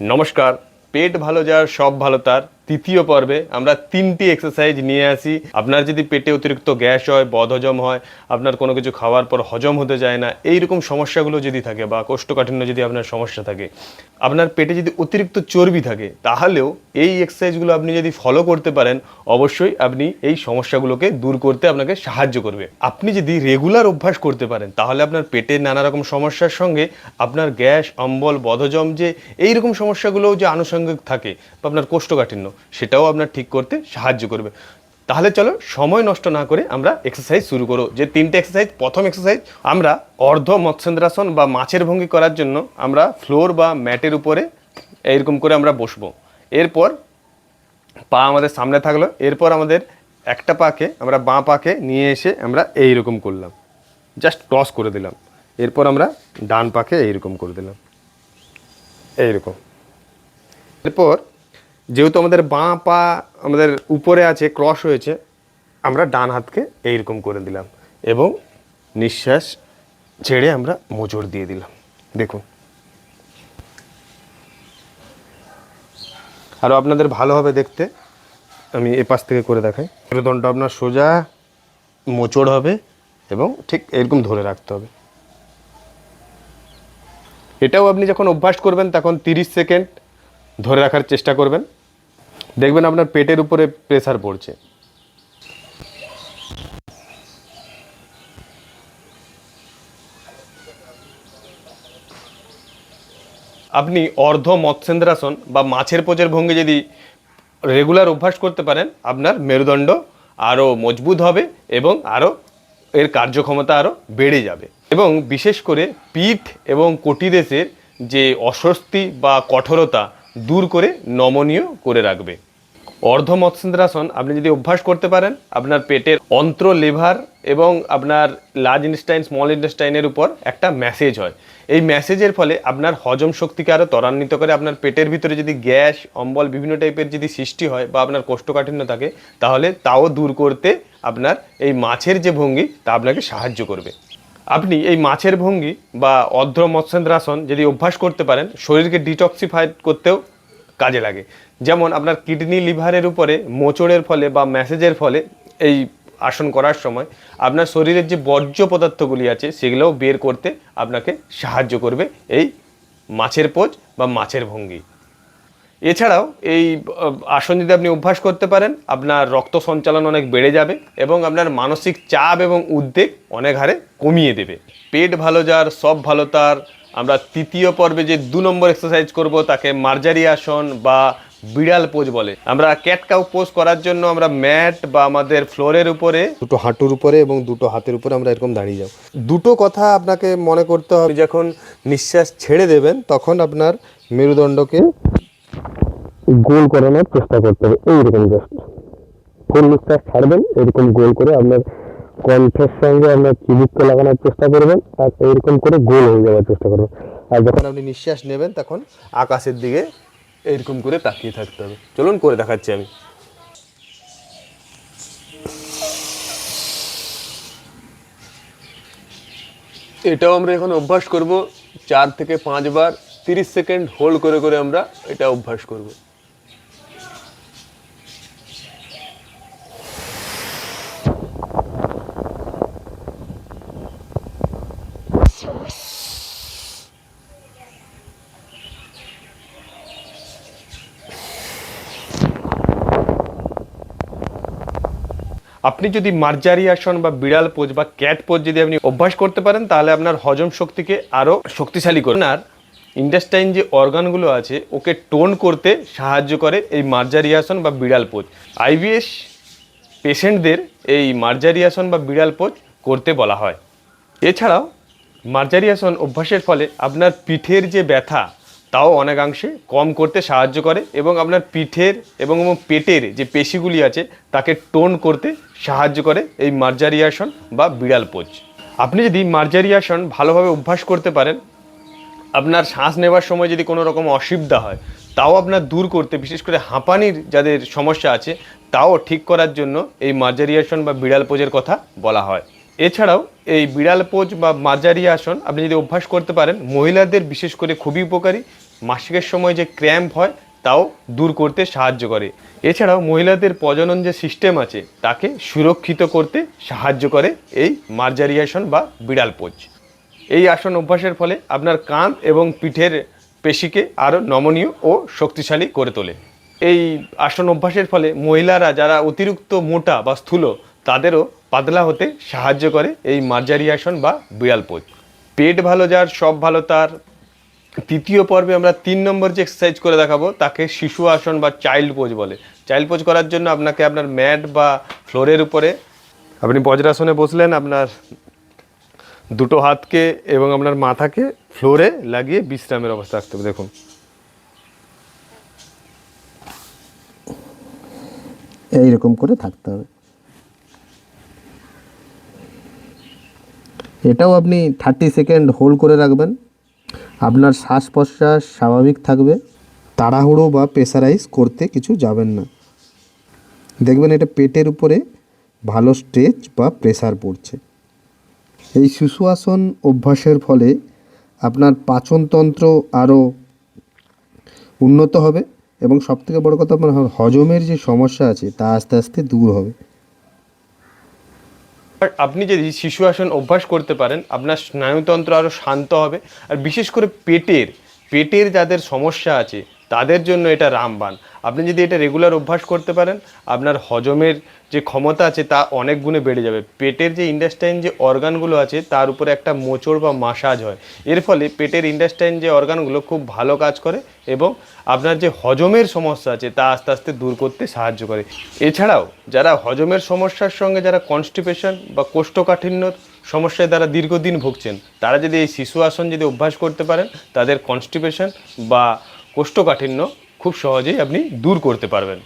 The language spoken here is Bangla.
নমস্কার পেট ভালো যার সব ভালো তার। তৃতীয় পর্বে আমরা তিনটি এক্সারসাইজ নিয়ে আসি। আপনার যদি পেটে অতিরিক্ত গ্যাস হয়, বদহজম হয়, আপনার কোনো কিছু খাওয়ার পর হজম হতে যায় না এই রকম সমস্যাগুলো যদি থাকে বা কোষ্ঠকাঠিন্য যদি আপনার সমস্যা থাকে, আপনার পেটে যদি অতিরিক্ত চর্বি থাকে, তাহলেও এই এক্সারসাইজগুলো আপনি যদি ফলো করতে পারেন, অবশ্যই আপনি এই সমস্যাগুলোকে দূর করতে আপনাকে সাহায্য করবে। আপনি যদি রেগুলার অভ্যাস করতে পারেন, তাহলে আপনার পেটের নানা রকম সমস্যার সঙ্গে আপনার গ্যাস, অম্বল, বদহজম যে এই রকম সমস্যাগুলোও যে আনুষঙ্গিক থাকে, বা আপনার কোষ্ঠকাঠিন্য সেটাও আপনার ঠিক করতে সাহায্য করবে। তাহলে চলো, সময় নষ্ট না করে আমরা এক্সারসাইজ শুরু করো। যে তিনটে এক্সারসাইজ প্রথম এক্সারসাইজ আমরা অর্ধ মৎস্যেন্দ্রাসন বা মাছের ভঙ্গি করার জন্য আমরা ফ্লোর বা ম্যাটের উপরে এইরকম করে আমরা বসবো। এরপর পা আমাদের সামনে থাকল, এরপর আমাদের একটা পাকে, আমরা বাঁ পাকে নিয়ে এসে আমরা এইরকম করলাম। জাস্ট টস করে দিলাম। এরপর আমরা ডান পাকে এইরকম করে দিলাম। এইরকম। এরপর যেহেতু আমাদের বাঁ পা আমাদের উপরে আছে, ক্রস হয়েছে, আমরা ডান হাতকে এইরকম করে দিলাম এবং নিঃশ্বাস ছেড়ে আমরা মোচড় দিয়ে দিলাম। দেখুন। আরও আপনাদের ভালো হবে দেখতে। আমি এ পাশ থেকে করে দেখাই। মেরুদণ্ড আপনার সোজা মোচড় হবে এবং ঠিক এরকম ধরে রাখতে হবে। এটাও আপনি যখন অভ্যাস করবেন, তখন তিরিশ সেকেন্ড ধরে রাখার চেষ্টা করবেন। দেখবেন আপনার পেটের উপরে প্রেসার পড়ছে। আপনি অর্ধ মৎস্যেন্দ্রাসন বা মাছের পোচের ভঙ্গি যদি রেগুলার অভ্যাস করতে পারেন, আপনার মেরুদণ্ড আরও মজবুত হবে এবং আরও এর কার্যক্ষমতা আরও বেড়ে যাবে। এবং বিশেষ করে পিঠ এবং কটিদেশের যে অস্বস্তি বা কঠোরতা দূর করে নমনীয় করে রাখবে। অর্ধ মৎস্যেন্দ্রাসন আপনি যদি অভ্যাস করতে পারেন, আপনার পেটের অন্ত্র, লিভার এবং আপনার লার্জ ইনস্টাইন স্মল ইন্টেস্টাইনের উপর একটা মেসেজ হয়। এই মেসেজের ফলে আপনার হজম শক্তিকে আরও ত্বরান্বিত করে, আপনার পেটের ভিতরে যদি গ্যাস, অম্বল বিভিন্ন টাইপের যদি সৃষ্টি হয় বা আপনার কোষ্ঠকাঠিন্য থাকে, তাহলে তাও দূর করতে আপনার এই মাছের যে ভঙ্গি, তা আপনাকে সাহায্য করবে। আপনি এই মাছের ভঙ্গি বা অর্ধ মৎস্যেন্দ্রাসন যদি অভ্যাস করতে পারেন, শরীরকে ডিটক্সিফাইড করতেও কাজে লাগে। যেমন আপনার কিডনি লিভারের উপরে মোচড়ের ফলে বা ম্যাসেজের ফলে এই আসন করার সময় আপনার শরীরের যে বর্জ্য পদার্থগুলি আছে সেগুলোও বের করতে আপনাকে সাহায্য করবে এই মাছের পোজ বা মাছের ভঙ্গি। এছাড়াও এই আসন যদি আপনি অভ্যাস করতে পারেন, আপনার রক্ত সঞ্চালন অনেক বেড়ে যাবে এবং আপনার মানসিক চাপ এবং উদ্বেগ অনেক হারে কমিয়ে দেবে। পেট ভালো যার, সব ভালো তার আমরা তৃতীয় পর্বে যে দু নম্বর এক্সারসাইজ করব, তাকে মার্জারি আসন বা বিড়াল পোজ বলে। আমরা ক্যাট কাউ পোজ করার জন্য আমরা ম্যাট বা আমাদের ফ্লোরের উপরে দুটো হাঁটুর উপরে এবং দুটো হাতের উপরে আমরা এরকম দাঁড়িয়ে যাব। দুটো কথা আপনাকে মনে করতে হবে যখন নিঃশ্বাস ছেড়ে দেবেন, তখন আপনার মেরুদণ্ডকে গোল করানোর চেষ্টা করতে হবে। এইরকম জাস্ট ফুল নিঃশ্বাস ছাড়বেন, এরকম গোল করে আপনার কণ্ঠের সঙ্গে আপনার চিবুককে লাগানোর চেষ্টা করবেন আর এইরকম করে গোল হয়ে যাওয়ার চেষ্টা করবেন আর যখন আপনি নিঃশ্বাস নেবেন, তখন আকাশের দিকে এইরকম করে তাকিয়ে থাকতে হবে। চলুন, করে দেখাচ্ছি আমি। এটাও আমরা এখন অভ্যাস করব। চার থেকে পাঁচবার তিরিশ সেকেন্ড হোল্ড করে করে আমরা এটা অভ্যাস করব। আপনি যদি মার্জারি আসন বা বিড়াল পোজ বা ক্যাট পোজ যদি আপনি অভ্যাস করতে পারেন, তাহলে আপনার হজম শক্তিকে আরও শক্তিশালী করে আর ইন্ডাস্টাইন যে অর্গানগুলো আছে, ওকে টোন করতে সাহায্য করে এই মার্জারি আসন বা বিড়াল পোজ। আইবিএস পেশেন্টদের এই মার্জারি আসন বা বিড়াল পোজ করতে বলা হয়। এছাড়াও, মার্জারি আসন অভ্যাসের ফলে আপনার পিঠের যে ব্যথা তাও অনেকাংশে কম করতে সাহায্য করে এবং আপনার পিঠের এবং পেটের যে পেশিগুলি আছে, তাকে টোন করতে সাহায্য করে এই মার্জারি আসন বা বিড়াল পোজ আপনি যদি মার্জারি আসন ভালোভাবে অভ্যাস করতে পারেন, আপনার শ্বাস নেওয়ার সময় যদি কোনো রকম অসুবিধা হয়, তাও আপনার দূর করতে, বিশেষ করে হাঁপানির যাদের সমস্যা আছে, তাও ঠিক করার জন্য এই মার্জারি আসন বা বিড়াল পোজের কথা বলা হয়। এছাড়াও এই বিড়াল পোজ বা মার্জারি আসন আপনি যদি অভ্যাস করতে পারেন, মহিলাদের বিশেষ করে খুবই উপকারী। মাসিকের সময় যে ক্র্যাম্প হয়, তাও দূর করতে সাহায্য করে। এছাড়াও মহিলাদের প্রজনন যে সিস্টেম আছে, তাকে সুরক্ষিত করতে সাহায্য করে এই মার্জারি আসন বা বিড়াল পোজ। এই আসন অভ্যাসের ফলে আপনার কাঁধ এবং পিঠের পেশিকে আরও নমনীয় ও শক্তিশালী করে তোলে। এই আসন অভ্যাসের ফলে মহিলারা যারা অতিরিক্ত মোটা বা স্থূল, তাদেরও পাতলা হতে সাহায্য করে এই মার্জারি আসন বা বিড়াল পোজ। পেট ভালো যার, সব ভালো তার। তৃতীয় পর্বে আমরা তিন নম্বর যে এক্সারসাইজ করে দেখাবো, তাকে শিশু আসন বা চাইল্ড পোজ বলে। চাইল্ড পোজ করার জন্য আপনাকে আপনার ম্যাট বা ফ্লোরের উপরে আপনি বজ্রাসনে বসলেন, আপনার দুটো হাতকে এবং আপনার মাথাকে ফ্লোরে লাগিয়ে বিশ্রামের অবস্থা রাখতে হবে। দেখুন। এইরকম করে থাকতে হবে। এটাও আপনি থার্টি সেকেন্ড হোল্ড করে রাখবেন। আপনার শ্বাস প্রশ্বাস স্বাভাবিক থাকবে। তাড়াহুড়ো বা প্রেসারাইজ করতে কিছু যাবেন না। দেখবেন এটা পেটের উপরে ভালো স্ট্রেচ বা প্রেসার পড়ছে। এই শিশু আসন অভ্যাসের ফলে আপনার পাচনতন্ত্র আরও উন্নত হবে এবং সবথেকে বড় কথা আপনার হজমের যে সমস্যা আছে তা আস্তে আস্তে দূর হবে। আর আপনি যদি শিশু আসন অভ্যাস করতে পারেন, আপনার স্নায়ুতন্ত্র আরও শান্ত হবে। আর বিশেষ করে পেটের পেটের যাদের সমস্যা আছে, তাদের জন্য এটা রামবান আপনি যদি এটা রেগুলার অভ্যাস করতে পারেন, আপনার হজমের যে ক্ষমতা আছে তা অনেক গুণে বেড়ে যাবে। পেটের যে ইন্ডাস্টাইন যে অর্গানগুলো আছে, তার উপরে একটা মোচড় বা মাসাজ হয়। এর ফলে পেটের ইন্ডাস্টাইন যে অর্গানগুলো খুব ভালো কাজ করে এবং আপনার যে হজমের সমস্যা আছে, তা আস্তে আস্তে দূর করতে সাহায্য করে। এছাড়াও, যারা হজমের সমস্যার সঙ্গে যারা কনস্টিপেশন বা কোষ্ঠকাঠিন্যর সমস্যায় দ্বারা দীর্ঘদিন ভুগছেন, তারা যদি এই শিশু আসন যদি অভ্যাস করতে পারেন, তাদের কনস্টিপেশন বা কোষ্ঠকাঠিন্য খুব সহজেই আপনি দূর করতে পারবেন।